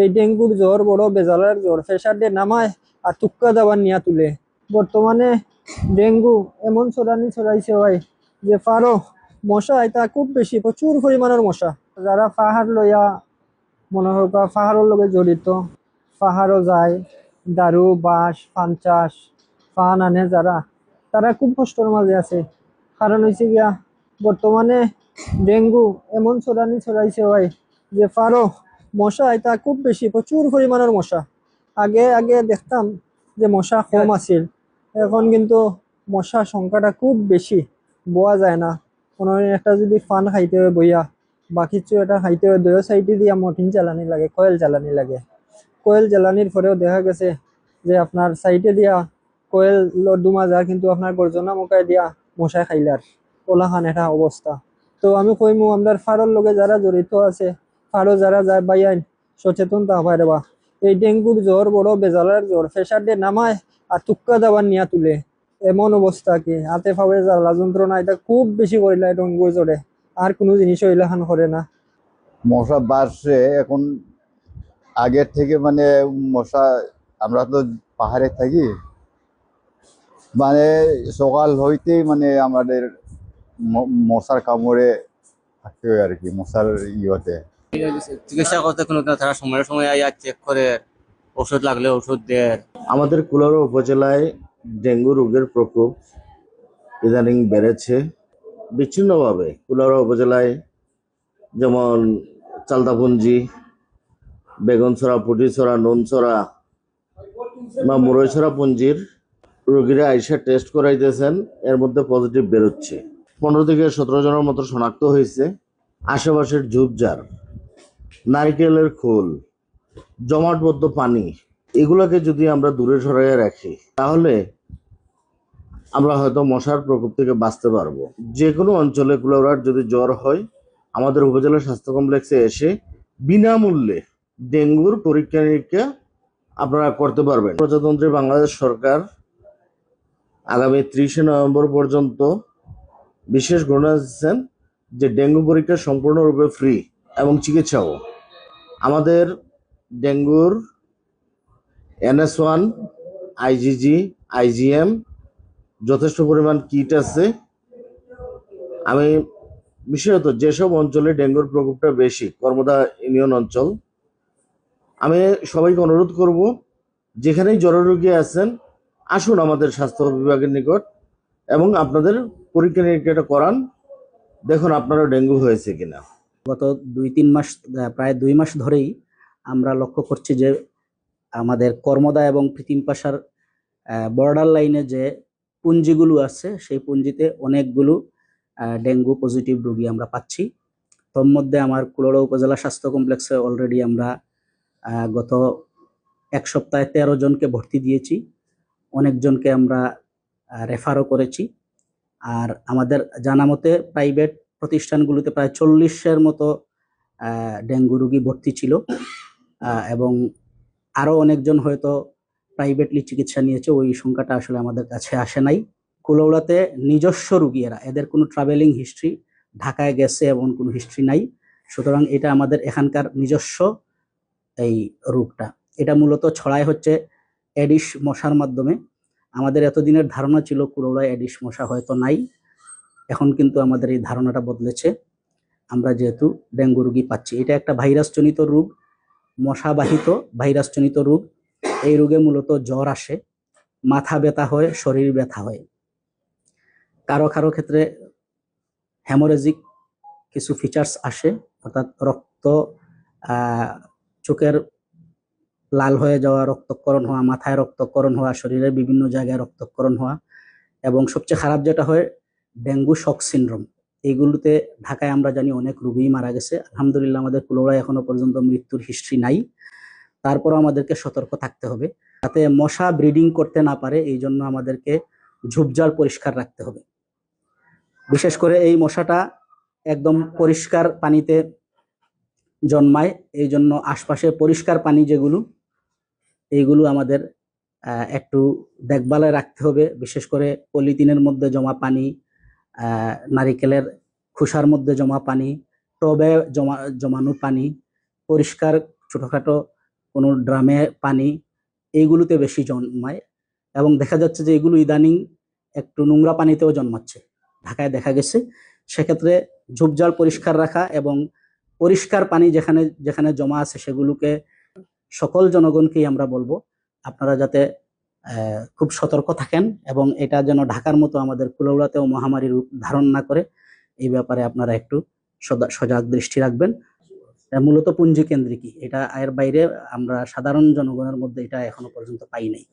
এই ডেঙ্গুর জ্বর বড়, বেজালার জ্বর। প্রেশার দিয়ে নামায় আর তুক্কা দেওয়ার নিয়া তুলে। বর্তমানে ডেঙ্গু এমন ছড়ানি ছড়াইছে ভাই, যে পারো মশা এটা খুব বেশি, প্রচুর পরিমাণের মশা। যারা পাহাড় লইয়া, মনে হোক পাহাড়ের লগে জড়িত পাহাড়ও যায়, দারু, বাঁশ, ফান চাষ পান আনে যারা, তারা খুব কষ্টের মাঝে আছে। কারণ হয়েছে গিয়া, বর্তমানে ডেঙ্গু এমন ছড়ানি ছড়াইছে ভাই, যে পারো মশা এটা খুব বেশি প্রচুর পরিমাণের মশা। আগে আগে দেখতাম যে মশা কম আছিল। এখন কিন্তু মশা সংখ্যাটা খুব বেশি বোয়া যায় না। কোনো একটা যদি ফান খাইতে হয় বইয়া বা কিছু এটা খাইতে হয় দুয়ো সাইডে দিয়া মটিন জ্বালানি লাগে কয়েল জ্বালানি লাগে। কয়েল জ্বালানির পরেও দেখা গেছে যে আপনার সাইডে দিয়া কয়েল ডুমা যায় কিন্তু আপনার গর্জনা মোকায় দিয়া মশাই খাইলার। ওলাখান এটা অবস্থা। তো আমি কইমু আপনার ফারোর লগে যারা জড়িত আছে ফারো যারা যায় বাইয়াইন সচেতন তা হয় বা। এই ডেঙ্গুর জ্বর, বড় বেজালার জ্বর প্রেশার দিয়ে নামায় আর তুক্কা দেওয়ার নিয়া তুলে। এমন অবস্থা কি? হাতে ফাবে জ্বালা যন্ত্রণা, এটা খুব বেশি করিলা ডেঙ্গুর জ্বরে। আর কোনো জিনিস ওইলাখান করে না। মশা বাড়ছে, এখন আগের থেকে মানে মশা, আমরা তো পাহাড়ে থাকি। মানে সকাল হইতেই মানে আমাদের মশার কামড়ে থাকতে হয় আর কি, মশার ইয়েতে। চিকিৎসা করতে কোনো তারা সময়ের সময় আইয়া চেক করে ওষুধ লাগলে ওষুধ দেয় আমাদের কুলাউড়া উপজেলায় ডেঙ্গু রোগের প্রকোপ ইদানিং বেড়েছে। বিচ্ছিন্নভাবে কুলাউড়া উপজেলায় যেমন চালদাপুঞ্জি বেগনছড়া পুটিছড়া, নুনছড়া বা মুরৈছড়া পুঞ্জির রোগীরা আইসা টেস্ট করাইতেছেন, এর মধ্যে পজিটিভ বেরোচ্ছে। পনেরো থেকে সতেরো জনের মতো শনাক্ত হয়েছে। আশেপাশের ঝুপঝাড় নারকেলের খোল, জমাটবদ্ধ পানি, এগুলোকে যদি আমরা দূরে সরাইয়া রাখি, তাহলে আমরা হয়তো মশার প্রকোপ থেকে বাঁচতে পারব। যে কোনো অঞ্চলে কুলাউড়ার যদি জ্বর হয়, আমাদের উপজেলা স্বাস্থ্য কমপ্লেক্সে এসে বিনামূল্যে ডেঙ্গুর পরীক্ষা নিরীক্ষা আপনারা করতে পারবেন। প্রজাতন্ত্রী বাংলাদেশ সরকার আগামী ত্রিশে নভেম্বর পর্যন্ত বিশেষ ঘোষণা দিচ্ছেন যে ডেঙ্গু পরীক্ষা সম্পূর্ণরূপে ফ্রি চিকিৎসাও। আমাদের ডেঙ্গুর এনএস ওয়ান আইজিজি আইজিএম যথেষ্ট পরিমাণ কিট আছে। আমি বিশেষত যেসব অঞ্চলে ডেঙ্গুর প্রকোপটা বেশি, কর্মদা ইউনিয়ন অঞ্চল, আমি সবাইকে অনুরোধ করব, যেখানেই জররোগী আছেন, আসুন আমাদের স্বাস্থ্য বিভাগের নিকট এবং আপনাদের পরীক্ষা নিরীক্ষাটা করান। দেখুন আপনারা ডেঙ্গু হয়েছে কিনা। গত দুই, তিন মাস প্রায় দুই মাস ধরেই আমরা লক্ষ্য করছি যে আমাদের কর্মদা এবং প্রীতিম পাশার বর্ডার লাইনে যে পুঞ্জিগুলো আছে, সেই পুঞ্জিতে অনেকগুলো ডেঙ্গু পজিটিভ রোগী আমরা পাচ্ছি। তোর মধ্যে আমার কুলোড়া উপজেলা স্বাস্থ্য কমপ্লেক্সে অলরেডি আমরা গত এক সপ্তাহে তেরো জনকে ভর্তি দিয়েছি। অনেকজনকে আমরা রেফারও করেছি। আর আমাদের জানা মতে প্রাইভেট প্রতিষ্ঠানগুলোতে প্রায় চল্লিশের মতো ডেঙ্গু রোগী ভর্তি ছিল। এবং আরও অনেকজন হয়তো প্রাইভেটলি চিকিৎসা নিয়েছে, ওই সংখ্যাটা আসলে আমাদের কাছে আসে নাই। কুলৌড়াতে নিজস্ব রুগী এরা, এদের কোনো ট্রাভেলিং হিস্ট্রি ঢাকায় গেছে এমন কোনো হিস্ট্রি নাই। সুতরাং এটা আমাদের এখানকার নিজস্ব এই রোগটা। এটা মূলত ছড়ায় হচ্ছে এডিস মশার মাধ্যমে। আমাদের এতদিনের ধারণা ছিল কুলৌড়ায় এডিস মশা হয়তো নাই। এখন কিন্তু আমাদের এই ধারণাটা বদলেছে। আমরা যেহেতু ডেঙ্গু রোগী পাচ্ছি, এটা একটা ভাইরাসজনিত রোগ, মশাবাহিত ভাইরাসজনিত রোগ। এই রোগে মূলত জ্বর আসে, মাথা ব্যথা হয়, শরীর ব্যথা হয়। কারও কারও ক্ষেত্রে হ্যামোরেজিক কিছু ফিচার্স আসে, অর্থাৎ রক্ত চোখের লাল হয়ে যাওয়া, রক্তক্ষরণ হওয়া, মাথায় রক্তক্ষরণ হওয়া, শরীরের বিভিন্ন জায়গায় রক্তক্ষরণ হওয়া। এবং সবচেয়ে খারাপ যেটা হয় ডেঙ্গু শক সিন্ড্রোম। এইগুলোতে ঢাকায় আমরা জানি অনেক রুগী মারা গেছে। আলহামদুলিল্লাহ আমাদের কুলোড়ায় এখনও পর্যন্ত মৃত্যুর হিস্ট্রি নাই। তারপরও আমাদেরকে সতর্ক থাকতে হবে। যাতে মশা ব্রিডিং করতে না পারে, এই জন্য আমাদেরকে ঝোপঝাড় পরিষ্কার রাখতে হবে। বিশেষ করে এই মশাটা একদম পরিষ্কার পানিতে জন্মায়, এই জন্য আশপাশে পরিষ্কার পানি যেগুলো, এইগুলো আমাদের একটু দেখভালে রাখতে হবে। বিশেষ করে পলিথিনের মধ্যে জমা পানি নারিকেলের খোসার মধ্যে জমা পানি, টবে জমা, জমানো পানি, পরিষ্কার ছোটোখাটো কোনো ড্রামে পানি, এইগুলোতে বেশি জন্মায় এবং দেখা যাচ্ছে যে এগুলো ইদানিং একটু নোংরা পানিতেও জন্মাচ্ছে। ঢাকায় দেখা গেছে, সেক্ষেত্রে ঝোপঝাড় পরিষ্কার রাখা এবং পরিষ্কার পানি যেখানে যেখানে জমা আছে সেগুলোকে সকল জনগণকেই আমরা বলব, আপনারা যাতে খুব সতর্ক থাকেন এবং এটা যেন ঢাকার মতো আমাদের কুলৌড়াতেও মহামারী রূপ ধারণ না করে, এই ব্যাপারে আপনারা একটু সজাগ দৃষ্টি রাখবেন। মূলত পুঞ্জি কেন্দ্রিকই এটা এর বাইরে আমরা সাধারণ জনগণের মধ্যে এটা এখনও পর্যন্ত পাই নাই